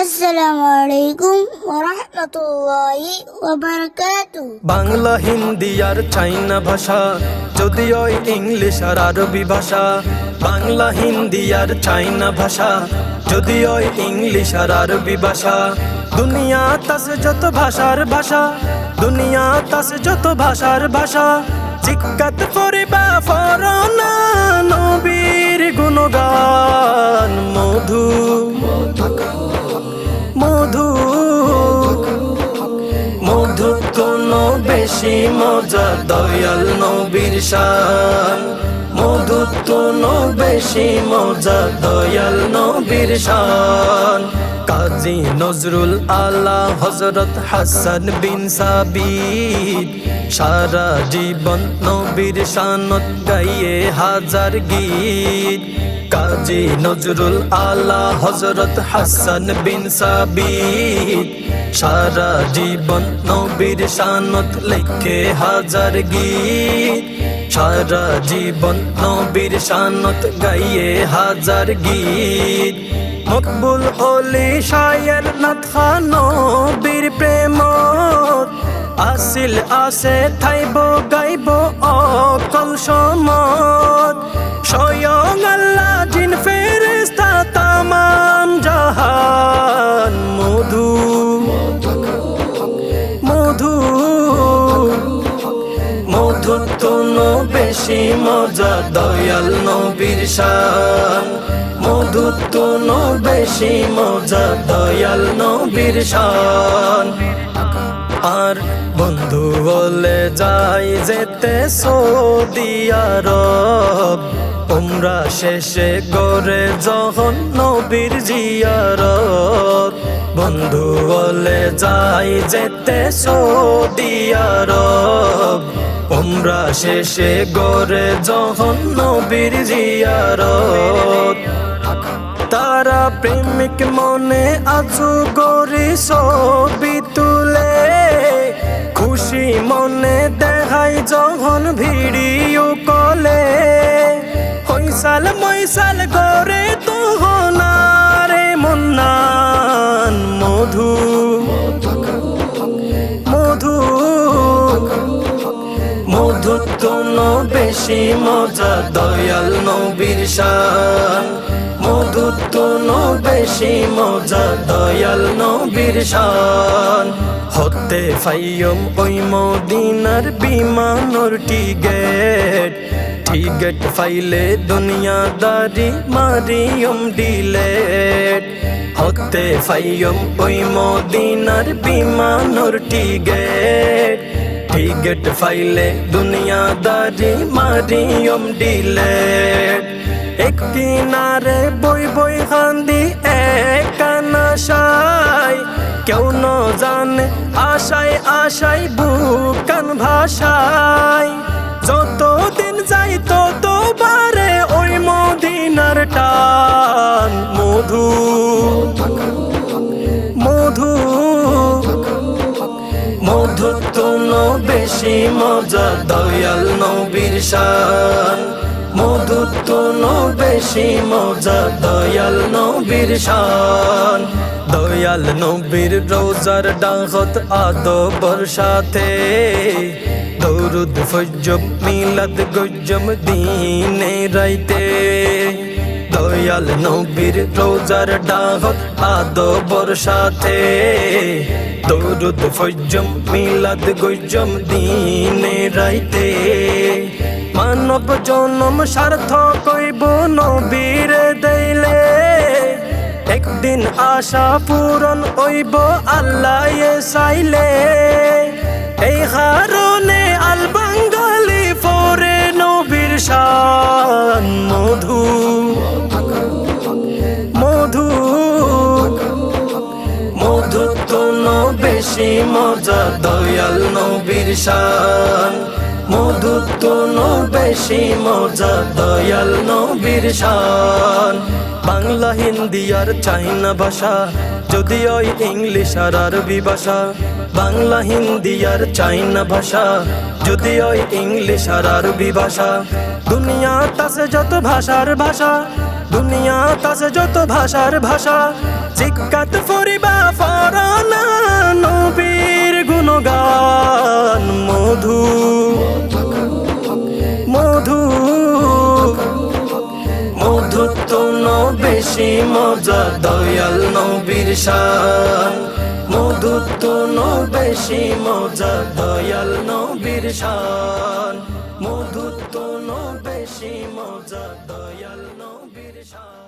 আসসালামু আলাইকুম ওরহমতুল্লাহি বাংলা হিন্দি আর চাইনা ভাষা যদিও ইংলিশ আর আরবি ভাষা বাংলা হিন্দি আর চাইনা ভাষা যদিও ইংলিশ আর আরবি ভাষা। দুনিয়া তাসে যত ভাষার ভাষা দুনিয়া তাসে যত ভাষার ভাষা। চিকাত পরিবা ফরনা নবীর গুণগান মধু। মধু। বেশি মজা, দয়াল নবীর শান। মধু কোনো বেশি মজা, দয়াল নবীর শান। কাজী নজরুল আলা হজরত হাসান বিন সাবিদ, সারা জীবন নবীর শানত গাইয়ে হাজার গীত। কাজী নজরুল আলা হজরত হাসান বিন সাবিদ সারা জীবন নবীর শানত লেখে হাজার গীত। সারা জীবন নবীর শানত গাইয়ে হাজার গীত। মকবুল হলি শায়ের নাথা নবীর প্রেমত। আসিল, আসে, থাইব, গাইব অকল সমত। মধু তো বেশি মজা, দয়াল নবীর শান। মধু তো বেশি মজা, দয়াল নবীর শান। আর বন্ধু বলে যাই যেতে সৌদিয়ার তোমরা শেষে গড়ে যখন নবীর জিয়ারত। বন্ধু বলে যাই যেতে সৌদিয়ার তোমরা শেষে গড়ে যখন নবীর জিয়ারত। তারা প্রেমিক মনে আজু গরি ছবি তুলে। খুশি মনে দেখাই যখন ভিডিও কলে। হইসাল মইসাল গরে তুহনারে মুন্নান, মধু। মধু। মধু তো বেশি মজা, দয়াল নবীর শান। মধু তো বেশি মজা, দয়াল নবীর শান। হতে ফাইয়ম ওই মদিনার বিমানর টিগেট টিগেট ফাইলে দুনিয়াদারি মারিয়ম ডিলেট হতে ফাইয়ম ওই মদিনার বিমানর টিগেট টিগেট ফাইলে দুনিয়াদারি মারিয়ম ডিলেট একটি নারে বই বই খান্দি একানাশাই কেউ ন জানে আশায় আশায় বুকান ভাষায় মজা, দয়াল নবীর শান। মধু তো বেশি, মজা, দয়াল নবীর শান। দয়াল নবীর রোজার ডাহত আদবর সাথে। দৌরুদ ফজব মিলাদ গজম দিনে রাইতে। দয়াল নবীর রোজার ডাহত আদবর সাথে। দৌরুদ ফজম, মিলাদ গজম, দিনে রাইতে। মানব জনম সার্থ কইব নবীর দেইলে। একদিন আশা পূরণ হইব, আল্লাহ চাইলে। এই কারণে মজা, দয়াল নবীর শান। মধু তো বেশি মজা, দয়াল নবীর শান। বাংলা, হিন্দি আর চাইনা ভাষা যদিও ইংলিশ আর আরবি ভাষা। বাংলা, হিন্দি আর চাইনা ভাষা যদিও ইংলিশ আর আরবি ভাষা। দুনিয়া তাসে যত ভাষার ভাষা দুনিয়া আছে যত ভাষার ভাষা। চিকাত ফরিবা, ফরানা। গুণগান মধু। মধু। মধুত্ব ন বেশি মজা, দয়াল নবীর শান মধুত্ব ন বেশি মজা, দয়াল নবীর শান মধুত্ব ন বেশি মজা, দয়াল নবীর শান